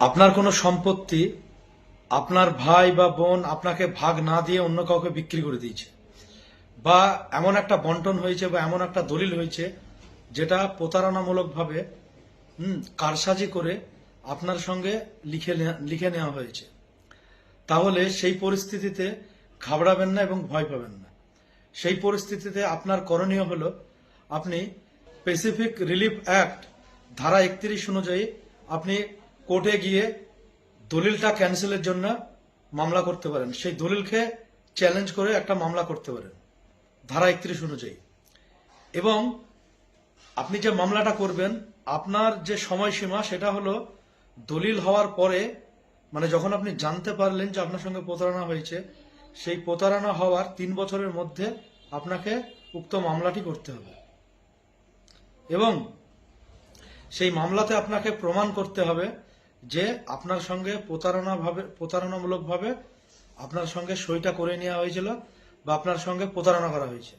আপনার কোনো সম্পত্তি আপনার ভাই বা বোন আপনাকে ভাগ না দিয়ে অন্য কাউকে বিক্রি করে দিয়েছে, বা এমন একটা বন্টন হয়েছে বা এমন একটা দলিল হয়েছে যেটা প্রতারণামূলকভাবে কারসাজি করে আপনার সঙ্গে লিখে লিখে নেওয়া হয়েছে। তাহলে সেই পরিস্থিতিতে ঘাবড়াবেন না এবং ভয় পাবেন না। সেই পরিস্থিতিতে আপনার করণীয় হলো আপনি স্পেসিফিক রিলিফ অ্যাক্ট ধারা একত্রিশ অনুযায়ী আপনি কোর্টে গিয়ে দলিলটা ক্যান্সেলের জন্য মামলা করতে পারেন। সেই দলিলকে চ্যালেঞ্জ করে একটা মামলা করতে পারেন, ধারা একত্রিশ অনুযায়ী। এবং আপনি যে মামলাটা করবেন, আপনার যে সময়সীমা সেটা হলো দলিল হওয়ার পরে মানে যখন আপনি জানতে পারলেন যে আপনার সঙ্গে প্রতারণা হয়েছে, সেই প্রতারণা হওয়ার তিন বছরের মধ্যে আপনাকে উক্ত মামলাটি করতে হবে। এবং সেই মামলাতে আপনাকে প্রমাণ করতে হবে যে আপনার সঙ্গে প্রতারণা ভাবে প্রতারণামূলকভাবে আপনার সঙ্গে সইটা করে নেওয়া হয়েছিল বা আপনার সঙ্গে প্রতারণা করা হয়েছে।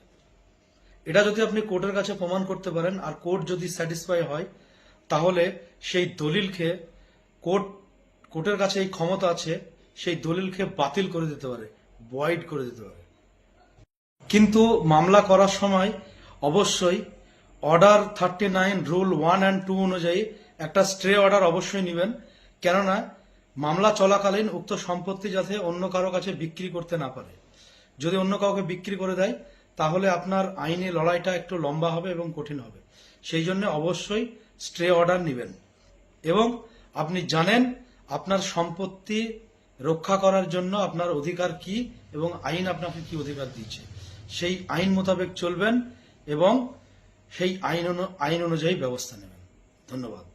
এটা যদি আপনি কোর্টের কাছে প্রমাণ করতে পারেন আর কোর্ট যদি স্যাটিসফাই হয়, তাহলে সেই দলিলকে কোর্ট, কোর্টের কাছে এই ক্ষমতা আছে, সেই দলিলকে বাতিল করে দিতে পারে বয়েড করে দিতে পারে। কিন্তু মামলা করার সময় অবশ্যই order thirty nine, rule one and two অনুযায়ী একটা স্ট্রে অর্ডার অবশ্যই নেবেন। কেননা, মামলা চলাকালীন উক্ত সম্পত্তি যাতে অন্য কারও কাছে বিক্রি করতে না পারে। যদি অন্য কাউকে বিক্রি করে দেয়, তাহলে আপনার আইনি লড়াইটা একটু লম্বা হবে এবং কঠিন হবে। সেই জন্য অবশ্যই স্ট্রে অর্ডার নেবেন। এবং আপনি জানেন আপনার সম্পত্তি রক্ষা করার জন্য আপনার অধিকার কি এবং আইন আপনাকে কি অধিকার দিচ্ছে। সেই আইন মোতাবেক চলবেন এবং সেই আইন আইন অনুযায়ী ব্যবস্থা নেবেন। ধন্যবাদ।